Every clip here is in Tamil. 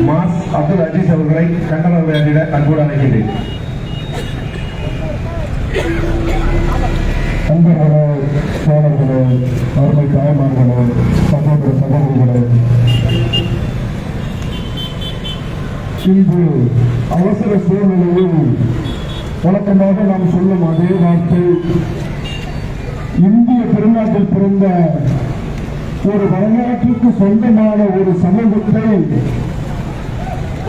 மாஸ் அப்துல் அஜீஸ் அவர்களை கண்டன உரையாற்றிட அன்போடு அழைக்கின்றேன். அன்பர்களே சோழர்களே அருமை தாய்மார்களே சகோதர சகோதரிகளே இன்று அவசர சூழ்நிலையில் வழக்கமாக நாம் சொல்லும் அதே வார்த்தை இந்திய பெருநாட்டில் பிறந்த ஒரு வரலாற்றுக்கு சொந்தமான ஒரு சமூகத்தை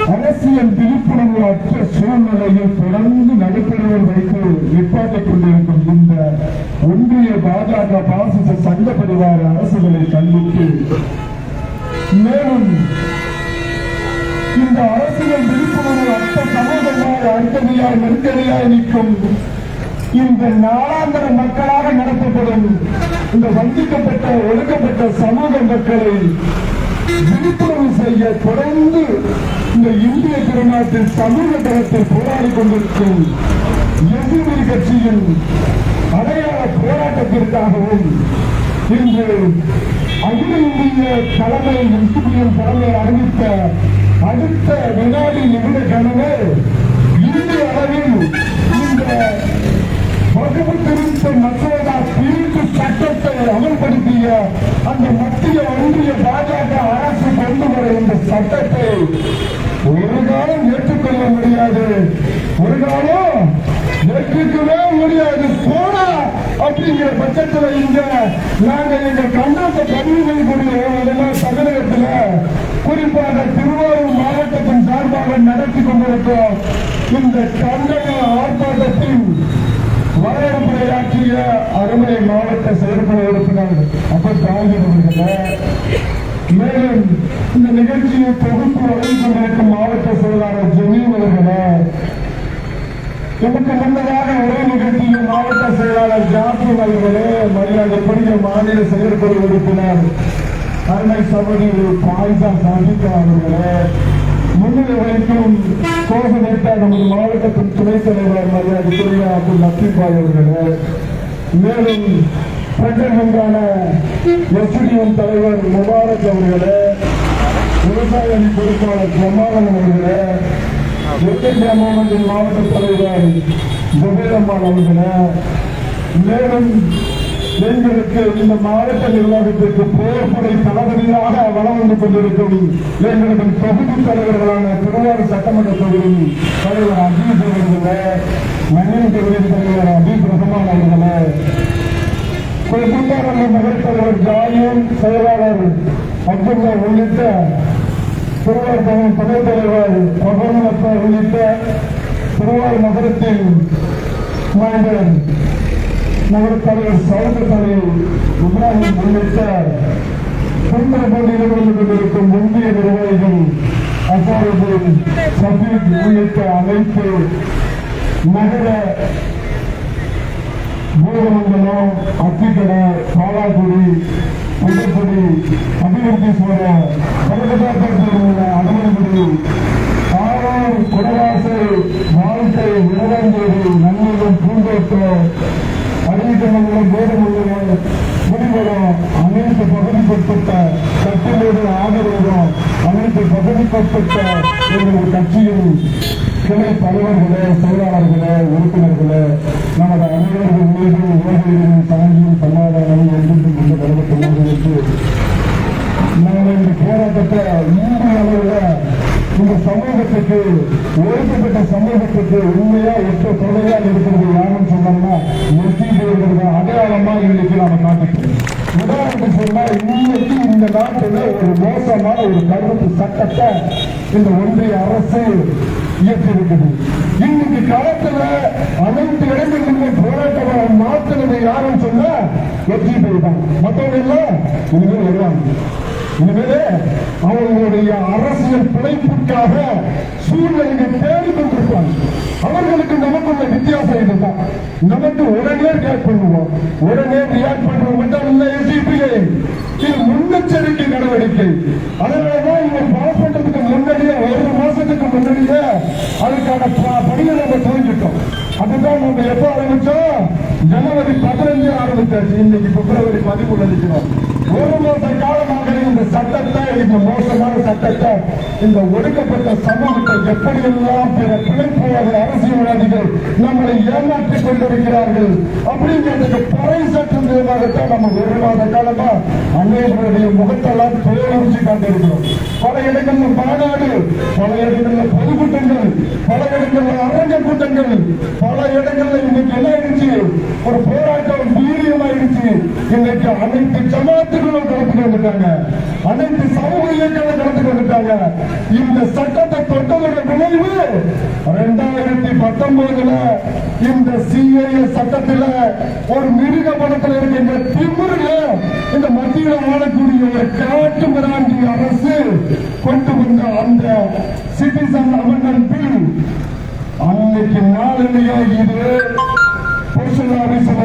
அரசியல் விழிப்புணர்வு அற்ற சூழ்நிலையில் தொடர்ந்து நடைபெறுவர் வைத்து நிப்பாட்டிக் கொண்டிருக்கும் இந்த ஒன்றிய பாஜக பாசிச சங்க பரிவார அரசுகளை கண்டித்து மேலும் இந்த அரசியல் விழிப்புணர்வு அற்ற சமூகமாக அடிக்கடியாய் நெருக்கடியாய் நிற்கும் இந்த நாளாந்திர மக்களாக நடத்தப்படும் இந்த வஞ்சிக்கப்பட்ட ஒடுக்கப்பட்ட சமூக மக்களை விழிப்புணர்வு செய்ய தொடர்ந்து இந்த இந்திய திருநாட்டில் தமிழக தளத்தில் போராடி கொண்டிருக்கும் எதிர்மறை கட்சியின் அடையாள போராட்டத்திற்காகவும் இன்று அகில இந்திய தலைமை முஸ்லிம் தலைமை அறிவித்த அடுத்த வினாடி நிமிட கனவு இந்திய அளவில் இந்த வகுப்பு திருத்த மசோதா தீர்ப்பு சட்டத்தை அமல்படுத்திய அந்த மத்திய ஒன்றிய பாஜக அரசு கொண்டு வர இந்த சட்டத்தை ஒரு காலம் ஏற்றுக்கொள்ள முடியாது. ஒரு காலம் ஏற்றுக்கவே முடியாது. போனா அப்படிங்கிற பட்சத்துல இங்க நாங்க எங்க கண்டத்தை பதிவு செய்யக்கூடிய அதெல்லாம் தமிழகத்துல குறிப்பாக திருவாரூர் மாவட்டத்தின் சார்பாக நடத்தி கொண்டிருக்கிறோம். இந்த கண்டன ஆர்ப்பாட்டத்தின் வரவேற்புரையாற்றிய அருமை மாவட்ட செயற்குழு உறுப்பினர் அப்ப தாங்கியவர்களே மேலும் இந்த நிகழ்ச்சியை தொகுப்பு வழங்கி கொண்டிருக்கும் மாவட்ட செயலாளர் ஜெமீன் அவர்களே எனக்கு முன்னதாக ஒரே நிகழ்ச்சியில் மாவட்ட செயலாளர் ஜாஃபர் அவர்களே மரியாதைக்குரிய மாநில செயற்குழு உறுப்பினர் அருமை சகோதரி பாய்சா சாதிகா அவர்களே முன்னிலை வகிக்கும் கோஷ நேதா நமது மாவட்டத்தின் துணைத் தலைவர் மரியாதைக்குரிய அப்துல் லத்தீபாய் அவர்களே மேலும் பிரகடனமான எஸ்டிஎம் தலைவர் முபாரக் அவர்களே விவசாய பொறுப்பாளர் ஜமாலன் அவர்களே எத்தனை மாவட்டத்தின் மாவட்ட தலைவர் ஜபேரம்மான் அவர்களே மேலும் எங்களுக்கு இந்த மாவட்ட நிர்வாகத்திற்கு போர்படை தளபதியாக வளம் வந்து கொண்டிருக்கும் எங்களது தொகுதி தலைவர்களான திருவாரூர் சட்டமன்ற தொகுதி தலைவர் அஜீத் அவர்களே மணியன் தொகுதி தலைவர் அபீப் ரஹ்மான் அவர்களே குமாரண்ண நகர் தலைவர் ஜாயின் செயலாளர் அப்துல்லா உள்ளிட்ட திருவாரூர் தொகுதி துணைத் தலைவர் பகவனத்தா உள்ளிட்ட திருவாரூர் நகரத்தின் மாநில நகர தலைவர் சவுந்த தலைவர் இப்ராஹிம் உள்ளிட்ட சுந்தரபோடியில் இருந்து கொண்டிருக்கும் முந்தைய நிர்வாகிகள் அசாருதீன் சபீக் உள்ளிட்ட அனைத்து நகர மூலமங்கலம் அத்திக்கடை பாலாக்குடி புதுப்படி அபிவிருத்தீஸ்வரர் கனகதாப்பட்டில் உள்ள அடமனகுடி ஆரூர் குடவாசல் வாழ்க்கை விடவாஞ்சேரி நன்மைகள் பூந்தோட்டம் அரியக்கமங்கலம் கோடமங்கலம் குடிவரம் அனைத்து பகுதிக்குட்பட்ட கட்டுமேடு ஆதரவுடன் அனைத்து பகுதிக்குட்பட்ட எங்களது கட்சியின் கிளை தலைவர்களே செயலாளர்களே உறுப்பினர்களே மீது உலகின் தாங்கியும் சமாதானமும் என்றும் இந்த நிலவரத்தில் என்று நாங்கள் இந்த போராட்டத்தை இந்திய அளவில் இந்த சமூகத்துக்கு ஒழுக்கப்பட்ட சமூகத்துக்கு உண்மையா எட்டு தொலையா இருக்கிறது யாருன்னு சொன்னோம்னா எஸ்டிங்கிறது அடையாளமா இன்னைக்கு நாம காட்டிக்கிறோம். உதாரணத்துக்கு சொன்னா இன்னைக்கு இந்த நாட்டில் ஒரு மோசமான ஒரு கருத்து சட்டத்தை இந்த ஒன்றிய அரசு இயற்றி இருக்குது இன்னைக்கு களத்துல அனைத்து இடங்களிலுமே போராட்டம் மாற்றினது யாருன்னு சொன்னா வெற்றி தான். மற்றவங்க எல்லாம் இனிமேல் வருவாங்க. இனிமேலே அவர்களுடைய அரசியல் பிழைப்புக்காக சூழ்நிலையை தேடி கொண்டிருப்பாங்க அவர்களுக்கு நமக்குள்ள வித்தியாசம் இதுதான். நமக்கு உடனே ரியாக்ட் பண்ணுவோம். உடனே ரியாக்ட் பண்ணுவோம் மட்டும் இல்லை எஸ்டிபிஐ இது முன்னெச்சரிக்கை நடவடிக்கை. அதனாலதான் அதுக்கான ப- பணியை நம்ம துவங்கிட்டோம். அதுதான் நம்ம எப்ப ஆரம்பிச்சோம்? ஜனவரி பதினஞ்சு ஆரம்பிச்சாச்சு. இன்னைக்கு பிப்ரவரி பதிமூணு நிற்கிறோம் ஒரு மாத காலமாக இந்த சட்டத்தை இந்த மோசமான சட்டத்தை இந்த ஒடுக்கப்பட்ட சமூகத்தை எப்படியெல்லாம் பிற பிழைப்புவாத அரசியல்வாதிகள் நம்மளை ஏமாற்றிக் கொண்டிருக்கிறார்கள் அப்படிங்கிறதுக்கு பறை சட்டம் மூலமாகத்தான் நம்ம ஒரு மாத காலமா அன்னையர்களுடைய முகத்தெல்லாம் பேரழிச்சு காட்டிருக்கிறோம் பல இடங்கள்ல மாநாடு பல இடங்கள்ல பொதுக்கூட்டங்கள் பல இடங்கள்ல அரங்க கூட்டங்கள் பல இடங்கள்ல இன்னைக்கு என்ன ஆயிடுச்சு? ஒரு போராட்டம் வீரியம் ஆயிடுச்சு இன்னைக்கு அனைத்து ஜமாத்துகளும் கலந்து வந்துட்டாங்க அனைத்து சமூக இயக்கங்கள் கலந்து வந்துட்டாங்க இந்த சட்டத்தை தொட்டதோட விளைவு ரெண்டாயிரத்தி பத்தொன்பதுல இந்த சிஏஏ சட்டத்துல ஒரு மிருக படத்தில் இருக்கின்ற திமுருல இந்த மத்தியில் ஆளக்கூடிய ஒரு காட்டு மிராண்டி அரசு கொண்டு வந்த அந்த சிட்டிசன் அமெண்ட்மெண்ட் பில். அன்னைக்கு நாளிலேயே இது? போஸ்டல்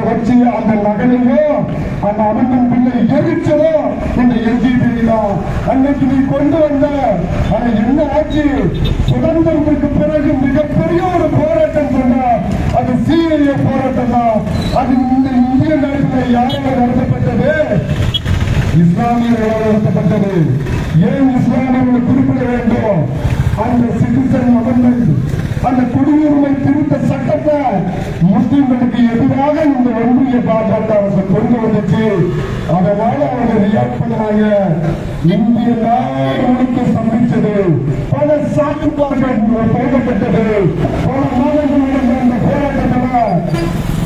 வச்சு அந்த மகனையோ அந்த அமெண்ட்மெண்ட் பிள்ளை எரிச்சதோ இந்த எல்ஜிபி தான் அன்னைக்கு நீ கொண்டு வந்த ஆனா என்ன ஆச்சு? சுதந்திரத்துக்கு பிறகு மிகப்பெரிய ஒரு போராட்டம் சொன்னா அது சிஐஏ போராட்டம் தான். அது இந்த இந்திய நாட்டில் யாரால் நடத்தப்பட்டது? இஸ்லாமியர்களால் நடத்தப்பட்டது? ஏன் இஸ்லாமியர்கள் குறிப்பிட வேண்டும்? அந்த சிட்டிசன் மகன்கள் அந்த குடியுரிமை திருத்த சட்டத்தை முஸ்லிம்களுக்கு எதிராக இந்த ஒன்றிய பாஜக அரசு கொண்டு வந்துச்சு. அதனால அவங்க ரியாக்ட் பண்ணாங்க இந்திய நாடு சந்தித்தது சந்திச்சது. பல சாக்குப்பார்கள் போடப்பட்டது. பல மாதங்கள் நடந்த அந்த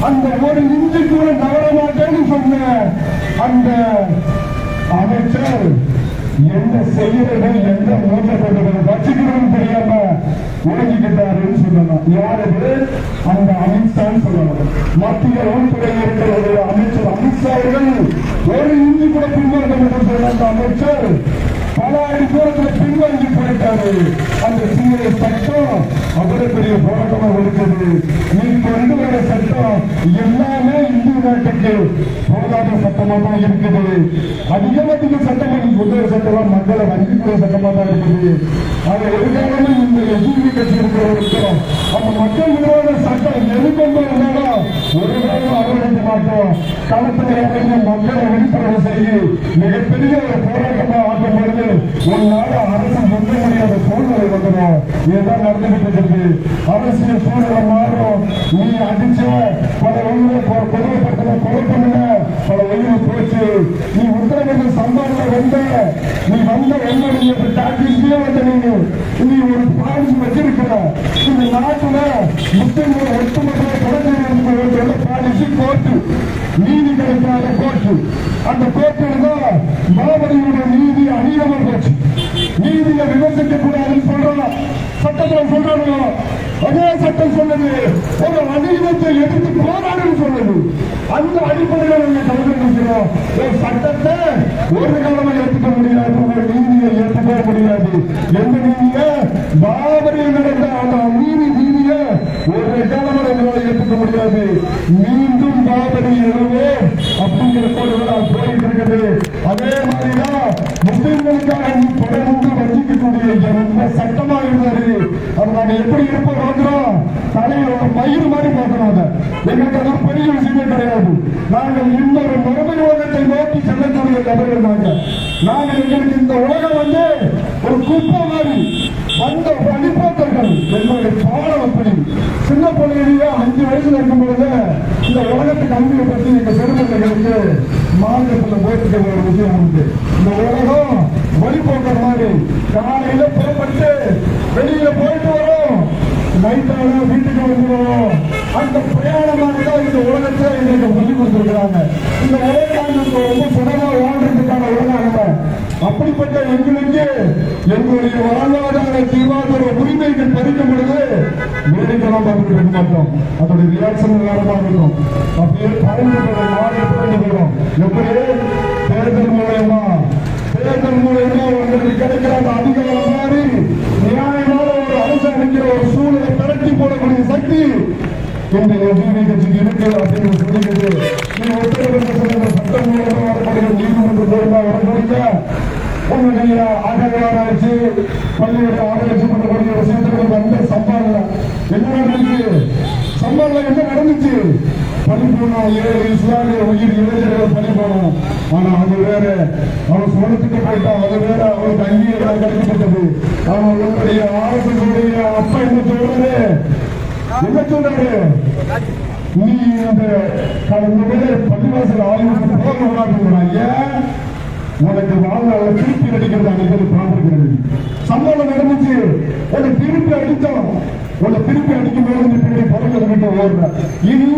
அந்த ஒரு இஞ்சி கூட நகர மாட்டேன்னு சொன்ன அந்த அமைச்சர் என்ன செய்யறது எந்த மூட்டை போடுறது தெரியாம உழைக்கிட்டாருன்னு சொல்லணும். யாரது? அந்த அமித்ஷான்னு சொல்லணும். மத்திய உள்துறை இருக்கிற ஒரு அமைச்சர் அமித்ஷா அவர்கள் ஒரு இஞ்சி கூட பின்வாங்க சொன்ன அந்த அமைச்சர் பல அடி தூரத்துல பின்வாங்கி போயிட்டாரு. அந்த சிஐ சட்டம் அவ்வளவு பெரிய போராட்டமா இருக்குது. நீ ரெண்டு வர சட்டம். எல்லாமே இந்திய நாட்டுக்கு போராட்ட சட்டமா தான் இருக்குது. அதிகமதிக சட்டம் நீ கொண்டு மக்களை வஞ்சிக்கிற சட்டமா தான் இருக்குது. அதை எதுக்காகவே இந்த எதிர்ப்பு கட்சி இருக்கிறவர்களுக்கும் அந்த மக்கள் விரோத சட்டம் எது கொண்டு ஒரு நாளும் அனுமதிக்க மாட்டோம். களத்தில் இறங்கி மக்களை விழிப்புணர்வு செய்து மிகப்பெரிய ஒரு போராட்டமா ஆக்கும் பொழுது ஒரு நாடு அரசு முன்ன முடியாத சூழ்நிலை வந்துடும். இதுதான் நடந்துகிட்டு இருக்கு அரசியல் சூழ்நிலை மாறும். நீ அடிச்ச பல உயிரை கொடுமைப்படுத்தின கொலை பண்ணுன பல உயிரை போச்சு நீ உத்தரவிட சம்பவம் வந்த நீ வந்த என்னுடைய டாக்டிஸ்லயே வந்த நீங்க நீ ஒரு பாலிசி வச்சிருக்கிற இந்த நாட்டுல முஸ்லிம்கள் ஒட்டுமொத்த தொடர்ந்து பாலிசி கோர்ட்டு நீதி கிடைக்காத கோர்ட்டு. அந்த கோர்ட்டில் தான் பாபரியுடைய நீதி அநியமா போச்சு. நீதியை விமர்சிக்க கூடாதுன்னு சொல்றோம். சட்டத்துல சொல்றாங்க அதே சட்டம் சொன்னது ஒரு அநீதத்தை எதிர்த்து போராடுன்னு சொன்னது அந்த அடிப்படையில் நீங்க கலந்துருக்கிறோம் ஒரு சட்டத்தை ஒரு காலமாக ஏற்றுக்க முடியாது. ஒரு நீதியை ஏற்றுக்க முடியாது. எந்த நீதியை பாபரியில் நடந்த அந்த நீதி நீதியை ஒரு காலமா எங்களால் ஏற்றுக்க முடியாது மீண்டும் பாபரி எழுவே அப்படிங்கிற கோடுகள் போயிட்டு அதே மாதிரிதான் முஸ்லிம்களுக்காக நீ தொடர்ந்து வஞ்சிக்கக்கூடிய எந்த சட்டமா இருந்தாரு அது நாங்க எப்படி இருப்போம் பார்க்கிறோம் தலையில ஒரு மயிறு மாதிரி பார்க்கணும் அதை. எங்களுக்கு அது பெரிய விஷயமே கிடையாது. நாங்கள் இன்னொரு மரபு உலகத்தை நோக்கி செல்லக்கூடிய நபர்கள் நாங்கள் நாங்கள் எங்களுக்கு இந்த உலகம் வந்து ஒரு குப்பை மாதிரி. வந்த வழிபோக்கர்கள் என்னுடைய பாடம் அப்படி. சின்ன பிள்ளையிலேயே அஞ்சு வயசுல இருக்கும் பொழுது இந்த உலகத்து கல்வியை பற்றி எங்க பெருமக்களுக்கு மாநிலத்துல போயிட்டு ஒரு விஷயம் உண்டு. இந்த உலகம் வழி போக்குற மாதிரி காலையில புறப்பட்டு வெளியில போயிட்டு நைட்டான வீட்டுக்கு வந்துடுவோம். அந்த பிரயாணமாக தான் இந்த உலகத்தை எங்களுக்கு சொல்லி கொடுத்துருக்கிறாங்க. இந்த உலகம் நம்ம ரொம்ப சுகமா வாழ்றதுக்கான உலகம் அல்ல அப்படிப்பட்ட எங்களுக்கு எங்களுடைய வாழ்வாதார ஜீவாதார உரிமைகள் பறிக்கும் பொழுது வேடிக்கைலாம் பார்த்துட்டு இருக்க மாட்டோம் அதோட ரியாக்ஷன் எல்லாருமா இருக்கும். அப்படியே பறந்து நாடு புரண்டு போயிடும். எப்படி தேர்தல் மூலயமா. தேர்தல் மூலயமா உங்களுக்கு கிடைக்கிற அந்த அதிகாரம் மாதிரி நியாயமா ஒரு அரசு ஒரு சூழலை திரட்டி போடக்கூடிய சக்தி இந்த எதிர்ப்பு கட்சிக்கு இருக்கு அப்படின்னு சொல்லிக்கிட்டு நீ உத்தரவிட்ட சட்டம் மூலமா வரக்கூடிய நீதிமன்ற மூலமா வரக்கூடிய உங்களுடைய ஆராய்ச்சி பண்ணக்கூடிய வந்த என்ன நடந்துச்சு? என்ன நடந்துச்சு? பலி போனோம் ஏழு இஸ்லாமிய உயிர் இளைஞர்கள் பலி போனோம் ஆனா அது வேற. அவன் சுவனத்துக்கு போயிட்டான். அது வேற. அவனுக்கு அங்கீகாரம் கிடைக்கப்பட்டது. அவன் உங்களுடைய அரசுடைய அப்பா என்ன சொல்றாரு. என்ன சொல்றாரு? நீ இந்த கடந்த பள்ளிவாசல் ஆளுநருக்கு போக விடாதுங்கிறான் ஏன் உனக்கு வாழ்நாள திருப்பி அடிக்கிறது அன்னைக்கு பார்த்துருக்கிறது. சம்பளம் நடந்துச்சு. உன்னை திருப்பி அடித்தோம். உன்னை திருப்பி அடிக்கும் போது நீ பின்னாடி பறக்க வீட்டு ஓடுற. இனி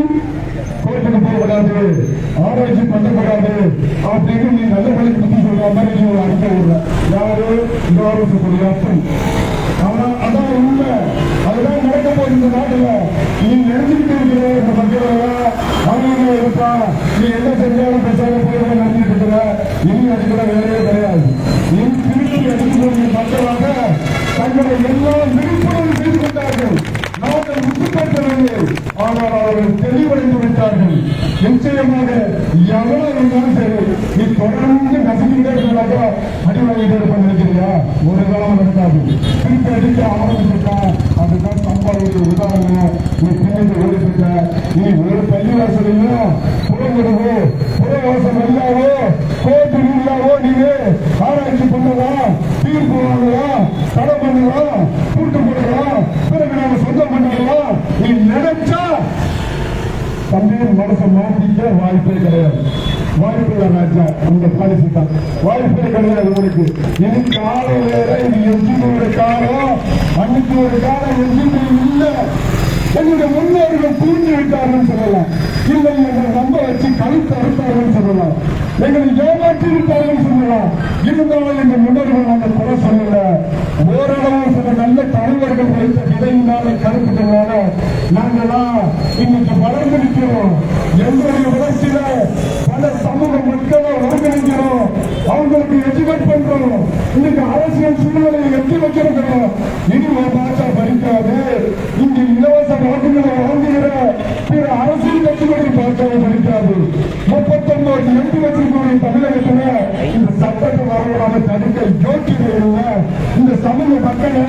கோர்ட்டுக்கு போகக்கூடாது ஆராய்ச்சி பண்ணக்கூடாது அப்படின்னு நீ நல்ல வழி பத்தி சொல்ற மாதிரி நீ ஒரு அடிக்க விடுற. யாரு? இந்த வாரத்துக்குரிய அர்த்தம் ஆனா அதான் உண்மை. அதுதான் நடக்க போகுது இந்த நாட்டுல. நீ நினைச்சுக்கிட்டு இருக்கிற இந்த மக்கள் அவங்க இருப்பா நீ என்ன செஞ்சாலும் பேசாம போய் நினைச்சிட்டு இருக்கிற. இனி அதுக்குள்ள வேலையே கிடையாது. நீ திருப்பி அடிக்கக்கூடிய மக்களாக தங்களை எல்லாம் விழிப்புணர்வு செய்து கொண்டார்கள். நாங்கள் உறுதிப்படுத்தவில்லை. ஆனால் அவர்கள் தெளிவடைந்து விட்டார்கள் நிச்சயமாக எவ்வளவு இருந்தாலும் சரி நீ தொடர்ந்து நசுக்கிட்டே இருந்தாக்கா அடி வாங்கிட்டு இருப்ப நினைக்கிறியா ஒரு காலம் நடக்காது திருப்பி அடிக்க ஆரம்பிச்சுட்டா அதுதான் சம்பாவுடைய உதாரணம் நீ பிள்ளைங்க ஓடிட்டு நீ ஒரு பள்ளிவாசலையும் புறமுடுவோ புறவாசம் இல்லாவோ கோர்ட்டு இல்லாவோ நீங்க ஆராய்ச்சி பண்ணலாம் தீர்ப்பு வாங்கலாம் தடை பண்ணலாம் கூட்டு போடலாம் பிறகு நாம சொந்தம் பண்ணலாம் நீ நினைச்சா தம்பியின் மனசை மாற்றிக்க வாய்ப்பே கிடையாது வாய்ப்பு இல்லை ராஜா உங்க பாலிசி தான் வாய்ப்பே கிடையாது உங்களுக்கு இது காலம் வேற இது எஞ்சினோட காலம் அன்னைக்கு ஒரு காலம் எஞ்சினு இல்லை. என்னுடைய முன்னோர்கள் தூண்டி விட்டார்கள் சொல்லலாம். இல்லை எங்களை நம்ப வச்சு கழுத்து அறுத்தார்கள் சொல்லலாம். எங்களை ஏமாற்றி சொல்லலாம் இருந்தாலும் எங்கள் முன்னோர்கள் நாங்கள் குறை சொல்லல. ஓரளவு சில நல்ல தலைவர்கள் வைத்த விதையினால கருத்துக்களால நாங்களா இன்னைக்கு வளர்ந்து நிற்கிறோம். எங்களுடைய வளர்ச்சியில பல சமூக மக்களை ஒருங்கிணைக்கிறோம். அவங்களுக்கு எஜுகேட் பண்றோம். இன்னைக்கு அரசியல் சூழ்நிலையை எட்டி வச்சிருக்கிறோம் இனி ஒரு பாஷா படிக்காது. இங்கு இலவச வாக்குகளை வாங்குகிற பிற அரசியல் கட்சிகளுடைய பாஷாவை பறிக்காது முப்பத்தொன்பது எம்பி வச்சிருக்கக்கூடிய தமிழகத்துல இந்த சட்டத்தை வரலாம தடுக்க யோக்கியதை இந்த சமூக மக்களை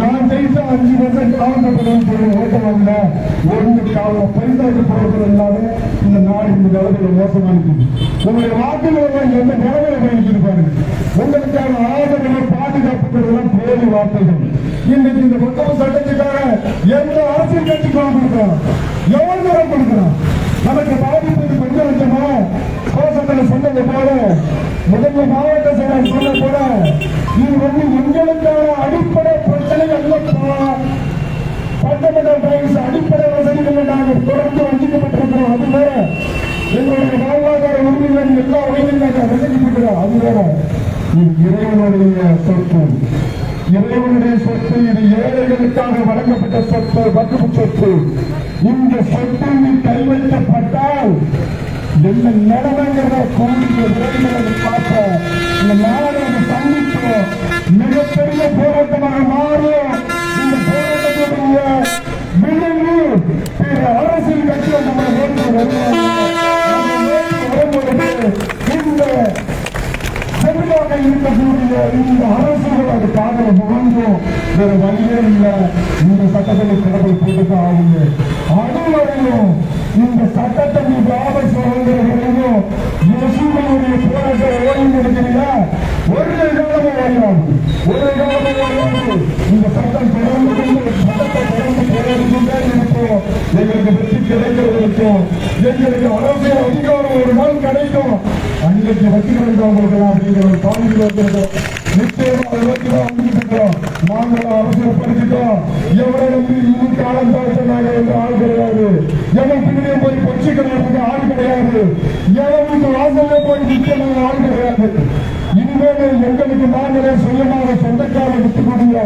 நான் ஜெயிச்சா அஞ்சு வருஷம் காவல்துறைன்னு சொல்லி ஓட்டம் வரல ஒன்று காவல் பரிசாக்கு போறது இல்லாம இந்த நாடு இந்த நிலவில் மோசமா இருக்குது. உங்களுடைய வாக்குகள் எல்லாம் எந்த நிலவில் பயணிச்சிட்டு உங்களுக்கான ஆதரவை பாதுகாப்புங்கிறதெல்லாம் போலி வார்த்தைகள். இன்னைக்கு இந்த மக்கள் சட்டத்துக்காக எந்த அரசியல் கட்சிக்கு கொடுக்குறோம் எவ்வளவு தூரம் கொடுக்குறோம் நமக்கு பாதிப்பது கொஞ்சம் லட்சமா கோஷத்தில் சொன்னது போல முதல்ல மாவட்ட செயலர் சொன்ன போல இது வந்து எங்களுக்கான அடிப்படை பிரச்சனை அல்லப்பா பட்டமன்ற டைம்ஸ் அடிப்படை வசதிகளை நாங்கள் தொடர்ந்து வஞ்சிக்கப்பட்டிருக்கிறோம் அது வேற. எங்களுடைய வாழ்வாதார உரிமைகள் எல்லா உரிமையும் நாங்கள் வசதிப்பட்டிருக்கிறோம் அது வேற. இது இறைவனுடைய சொத்து. இறைவனுடைய சொத்து இது ஏழைகளுக்காக வழங்கப்பட்ட சொத்து வகுப்பு சொத்து. இந்த சொத்து நீ கைவைக்கப்பட்டால் என்ன நிலைமைங்கிறத கூடிய விரைவில் பார்க்க இந்த நாடு சந்திக்கும் மிகப்பெரிய போராட்டமாக மாறும் இந்த போராட்டத்துடைய விளைவு பிற அரசியல் கட்சிகள் நம்ம நோக்கி வரும்பொழுது இந்த செல்வாக இருக்கக்கூடிய இந்த அரசுகள் அது காதல முகங்கும் வேற வழியே இல்லை. இந்த சட்டத்தில் கடவுள் போட்டுதான் ஆகுங்க அதுவரையும் இந்த சட்டத்தை நீ வாபஸ் வாங்குற வரையும் இயேசுவினுடைய போராட்டம் ஓடிந்து இருக்கிறீங்களா ஒரு காலமும் ஓடியாது ஒரு காலமும் ஓடியாது இந்த சட்டம் தொடர்ந்து கொண்டு சட்டத்தை தொடர்ந்து போராடிக்கொண்டே இருக்கும் எங்களுக்கு வெற்றி கிடைக்கிறது எங்களுக்கு அரசியல் அதிகாரம் ஒரு நாள் கிடைக்கும். அன்றைக்கு வெற்றி கிடைக்கிறவங்களுக்கு அப்படிங்கிற ஒரு பாதிப்பு இருக்கிறது நிச்சயமாக அதை நோக்கி இருக்கிறோம். நாங்கள் அரசியல் படிச்சுட்டோம் எவரை இன்னும் காலம் தாழ்த்த நாங்கள் வந்து ஆள் கிடையாது எவன் பின்னாடியே போய் பொச்சு கிடையாது ஆள் கிடையாது. எவன் வாசல்ல போய் நிற்க நாங்கள் ஆள் கிடையாது. இனிமேல் எங்களுக்கு நாங்களே சுயமாக சொந்தக்கார விட்டுக்கூடிய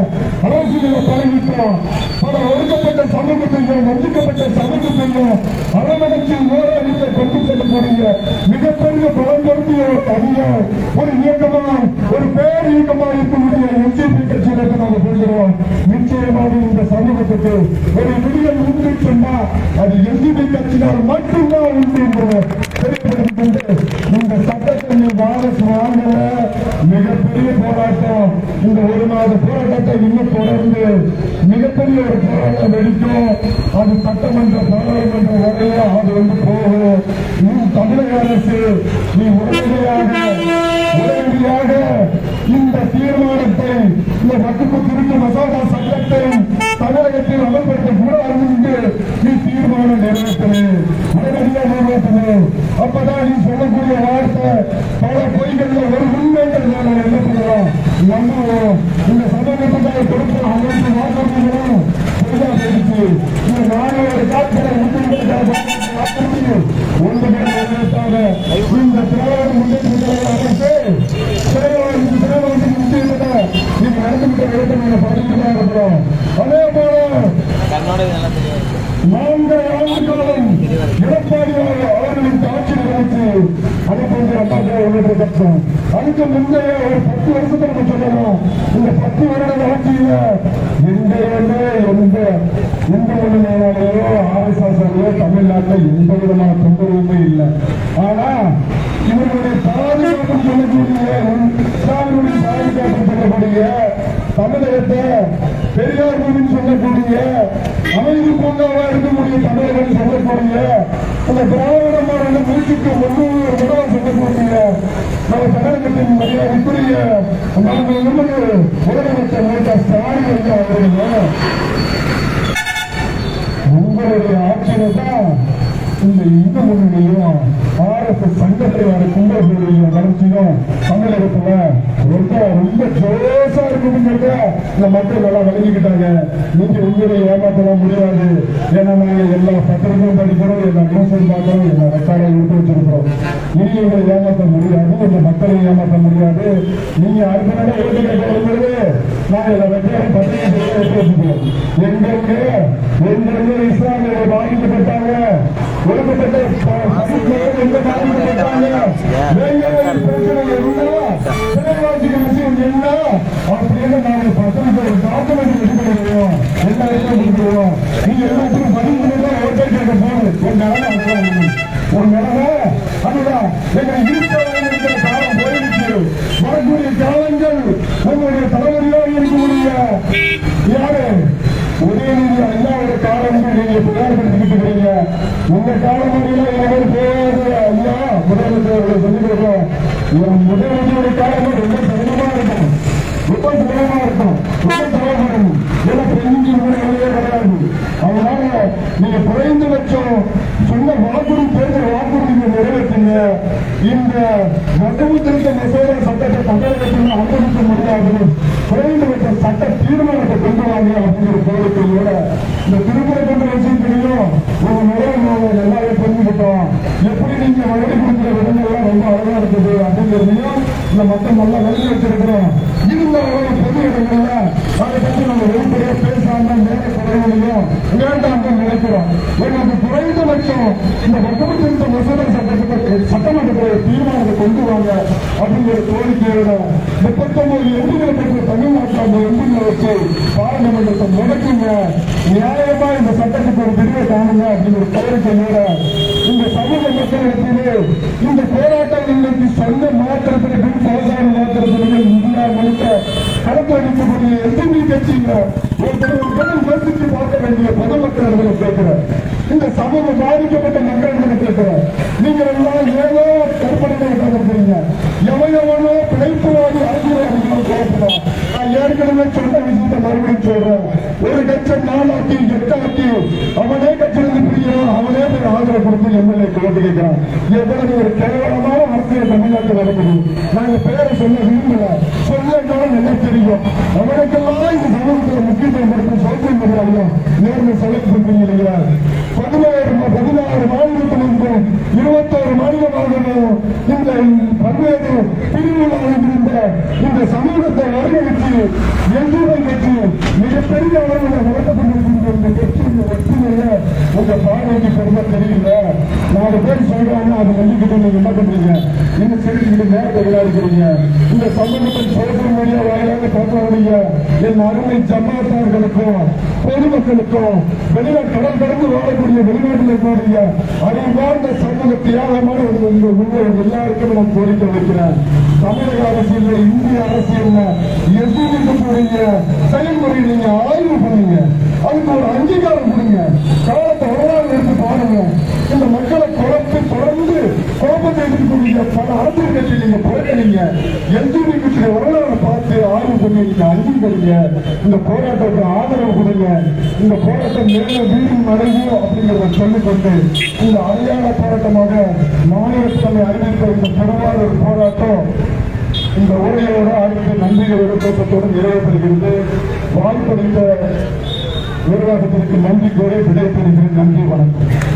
அரசியலை பழகிட்டோம் பல ஒடுக்கப்பட்ட சமூகத்தையும் வஞ்சிக்கப்பட்ட சமூகத்தையும் அரவணைச்சு ஓரணிக்க கொண்டு செல்லக்கூடிய மிகப்பெரிய பலம் பொருந்திய ஒரு தனியார் ஒரு இயக்கமாய் ஒரு பேர் இயக்கமாய் இருக்கக்கூடிய என்ஜிபி கட்சியிலிருந்து நாங்கள் சொல்கிறோம். நிச்சயமாக இந்த சமூகத்துக்கு ஒரு விடியல் உண்டு சொன்னால் அது என்ஜிபி கட்சியினால் மட்டும்தான் உண்டு என்பதை தெரியப்படுத்திக் கொண்டு இந்த இந்த ஒரு மாத போராட்டத்தை இன்னும் தொடர்ந்து மிகப்பெரிய ஒரு போராட்டம் வெடிக்கும். அது சட்டமன்ற பாராளுமன்ற வரையில அது வந்து போகும். நீ தமிழக அரசு நீ உடனடியாக உடனடியாக இந்த தீர்மானத்தை இந்த வகுப்பு திருத்த மசோதா சட்டத்தை தமிழகத்தில் அமல்படுத்த கூடாது என்று நீ தீர்மானம் நிறைவேற்று உடனடியாக நிறைவேற்று அப்பதான் நீ சொல்லக்கூடிய வார்த்தை பல பொய்கள்ல ஒரு உண்மைகள் நாங்கள் என்ன பண்ணுவோம் நம்புவோம் இந்த சமூகத்துக்காக கொடுத்த அனைத்து வாக்குறுதிகளும் பொய்யா போயிடுச்சு. இந்த நானூறு காட்சிகளை வாக்குறுதிகள் ஒன்றுமே நிறைவேற்றாத இந்த திராவிட நீங்க இருக்கிறோம் அதே போல நான்கு ஆண்டுகளும் அவர்களின் ஆட்சி அது போன்ற அம்மாக்கள் அதுக்கு முந்தைய ஒரு பத்து வருஷத்தை சொல்லணும் இந்த பத்து வருட ஆட்சியில எந்த எந்த எந்த எந்த மேலாளையோ ஆர்எஸ்எஸ்ஓ தமிழ்நாட்டில் எந்த விதமான தொந்தரவுமே இல்லை ஆனா இவர்களுடைய பாதுகாப்பு சொல்லக்கூடிய தமிழகத்தை பெரியார் மொழின்னு சொல்லக்கூடிய அமைதி பூங்காவா இருக்கக்கூடிய தமிழகம் சொல்லக்கூடிய அந்த திராவிட மாடல மூச்சுக்கு முன்னூறு தடவை சொல்லக்கூடிய நம்ம தமிழகத்தின் மரியாதைக்குரிய நமது நமது முதலமைச்சர் மு க ஸ்டாலின் ஐயா அவர்கள் உங்களுடைய ஆட்சியில தான் இந்த இந்து முன்னணியும் ஆர் எஸ் எஸ் சங்கத்திலான கும்பர்களுடைய வளர்ச்சியும் தமிழகத்துல ரொம்ப ரொம்ப ஜோசா இருக்குங்கிறத இந்த மக்கள் நல்லா விளங்கிக்கிட்டாங்க. நீங்க உங்களை ஏமாத்தலாம் முடியாது. ஏன்னா நாங்க எல்லா பத்திரமும் படிக்கிறோம் எல்லா நியூஸும் பார்க்கிறோம் எல்லா ரெக்கார்டையும் எடுத்து வச்சிருக்கிறோம். இனி உங்களை ஏமாத்த முடியாது இந்த மக்களை ஏமாற்ற முடியாது. நீங்க அடுத்த நாள் எழுதி கேட்க வரும்போது நாங்க எல்லா வெற்றியாரும் பத்திரிகை எடுத்து வச்சுக்கிறோம் எங்களுக்கு எங்களுக்கு இஸ்லாமியர்கள் பாதிக்கப்பட்டாங்க. ஒடுக்கப்பட்ட பாதிக்கப்பட்டாங்க. பிரச்சனை இருந்தா சிறைவாசிகள் விஷயம் என்ன அப்படின்னு நாங்கள் பத்திரிகை ஒரு டாக்குமெண்ட் ரெடி பண்ணுவோம் எல்லா இடத்துல கொடுக்கிறோம் நீங்க எல்லாத்துக்கும் பதிவு பண்ணி ஓட்டை கேட்க போகுது. ஒரு நிலைமை அதுதான். ஒரு நிலைமை அதுதான் எங்களை இருக்கிற காலம் போயிருக்கு வரக்கூடிய காலங்கள் உங்களுடைய தலைவரியாக இருக்கக்கூடிய யாரு? ஒரே ரீதியாக எல்லா ஒரு காலங்களும் நீங்க பிரயோகப்படுத்திக்கிட்டு இருக்கீங்க. உங்க காலம் முடியல எனக்கு பேர் முதலமைச்சர் அவர்களை முதலமைச்சருடைய காலம் ரொம்ப சிரமமா இருக்கும் ரொம்ப சிரமமா இருக்கும் ரொம்ப சிரமப்படும் ஏன்னா பெண்ணிக்கு முறைகளே கிடையாது அதனால நீங்க குறைந்தபட்சம் சொன்ன வாக்குறுதி தேர்தல் வாக்குறுதியை நிறைவேற்றுங்க இந்த மதவு திருத்த மசோதா சட்டத்தை தமிழகத்தில் அனுமதிக்க முடியாது குறைந்தபட்ச சட்ட தீர்மானத்தை கொண்டு வாங்க அப்படிங்கிற கோரிக்கையோட இந்த திருமுறை கொண்ட விஷயம் தெரியும் நிறைய நாங்கள் எல்லாமே தெரிஞ்சுக்கிட்டோம் எப்படி நீங்க வழி அப்படிங்கிறதையும் இந்த மக்கள் நல்லா வழி வச்சிருக்கிறோம் இருந்தாலும் பொது இடங்கள்ல அதை பற்றி நம்ம வெளிப்படையா பேசாம மேலே குறைகளையும் வேண்டாம் நினைக்கிறோம் எனக்கு குறைந்தபட்சம் இந்த வகுப்பு மசோதா சட்டத்துக்கு சட்டமன்றத்தில் தீர்மானத்தை கொண்டு வாங்க அப்படிங்கிற கோரிக்கையோட முப்பத்தொன்பது எம்புகளை பெற்ற தமிழ்நாட்டில் அந்த எம்புகளை வச்சு பாராளுமன்றத்தை முடக்குங்க நியாயமா இந்த சட்டத்துக்கு ஒரு பிரிவை காணுங்க அப்படிங்கிற கோரிக்கையோட இந்த சமூக இந்த போராட்டம் இன்னைக்கு சொந்த மாற்றத்திற்கு பின் சாதாரண மாத்திரத்திற்கு இந்தியா முழுக்க கலப்பளிக்கக்கூடிய எத்தனை கட்சிங்க ஒருத்தர் ஒரு பார்க்க வேண்டிய பொதுமக்களிடங்களை கேட்கிறேன் இந்த சமூக பாதிக்கப்பட்ட மக்கள் கேட்கிறேன் நீங்கள் எல்லாம் ஏதோ கற்பனை இருக்கிறீங்க எவனோ பிழைப்புவாதி அரசியல்வாதிகளும் நான் ஏற்கனவே சொன்ன விஷயத்தை மறுபடியும் சொல்றேன். ஒரு கட்சம் நாலாட்டி எட்டாட்டி அவனே கட்சியிலிருந்து பிரிகிறான் அவனே போய் ஆதரவு கொடுத்து எம்எல்ஏ கேட்டு கேட்கிறான். எவ்வளவு ஒரு கேவலமான அரசியல் தமிழ்நாட்டில் நடக்குது? நாங்கள் பேரை சொல்ல விரும்பல. சொல்லனாலும் நல்லா தெரியும். அவனுக்கெல்லாம் இந்த சமூகத்தில் முக்கியத்துவம் கொடுத்து சொல்ல மீடியாவிலும் நேர்மை செலக்ட் பண்றீங்க இல்லையா? பதினாயிரம் பதினாறு மாநிலத்திலிருந்து இருபத்தோரு மாநிலமாகவும் இந்த பல்வேறு பிரிவுகளாக இருந்த இந்த சமூகத்தை ஒருங்கிணைத்து எந்தூரை கட்சி மிகப்பெரிய அளவில் நடத்தப்பட்டிருக்கின்ற இந்த கட்சி இந்த உங்க பார்வைக்கு பெருமை தெரியல நாலு பேர் சொல்றாங்க அது நம்பிக்கிட்டு நீங்க என்ன பண்றீங்க? நீங்க சிரிச்சுக்கிட்டு நேரத்தை விளையாடுக்கிறீங்க இந்த சமூகத்தில் சோசியல் மீடியா வாயிலாக பேசக்கூடிய என் அருமை ஜமாத்தார்களுக்கும் பொதுமக்களுக்கும் வெளிநாட்டு கடல் கடந்து வாழக்கூடிய வெளிநாட்டில் இருக்கக்கூடிய அறிவார்ந்த சமூக தியாகமான உங்க உங்கள் எல்லாருக்கும் நான் கோரிக்கை வைக்கிறேன். தமிழக அரசியல் இந்திய அரசியல் எதிர்க்கக்கூடிய செயல்முறையை நீங்க ஆய்வு பண்ணுங்க. அதுக்கு ஒரு அங்கீகாரம் கொடுங்க காலத்தை வரலாறு எடுத்து பாருங்க இந்த மக்களை குழப்பி தொடர்ந்து நீங்க பல அரசியல் நீங்க புறக்கணிங்க எந்தூரி கட்சியை வரலாறு பார்த்து ஆய்வு பண்ணி நீங்க அறிவிக்கிறீங்க இந்த போராட்டத்துக்கு ஆதரவு கொடுங்க. இந்த போராட்டம் மேல வீடும் அடையும் அப்படிங்கிறத சொல்லிக்கொண்டு இந்த அடையாள போராட்டமாக மாநிலத்தில் அறிவித்த இந்த திருவாரூர் போராட்டம் இந்த உரையோட அடுத்த நன்றிகள் விருப்பத்தோடு நிறைவேற்றுகிறது வாய்ப்பளித்த நிர்வாகத்திற்கு நன்றி கோரி விடைபெறுகிறேன். நன்றி வணக்கம்.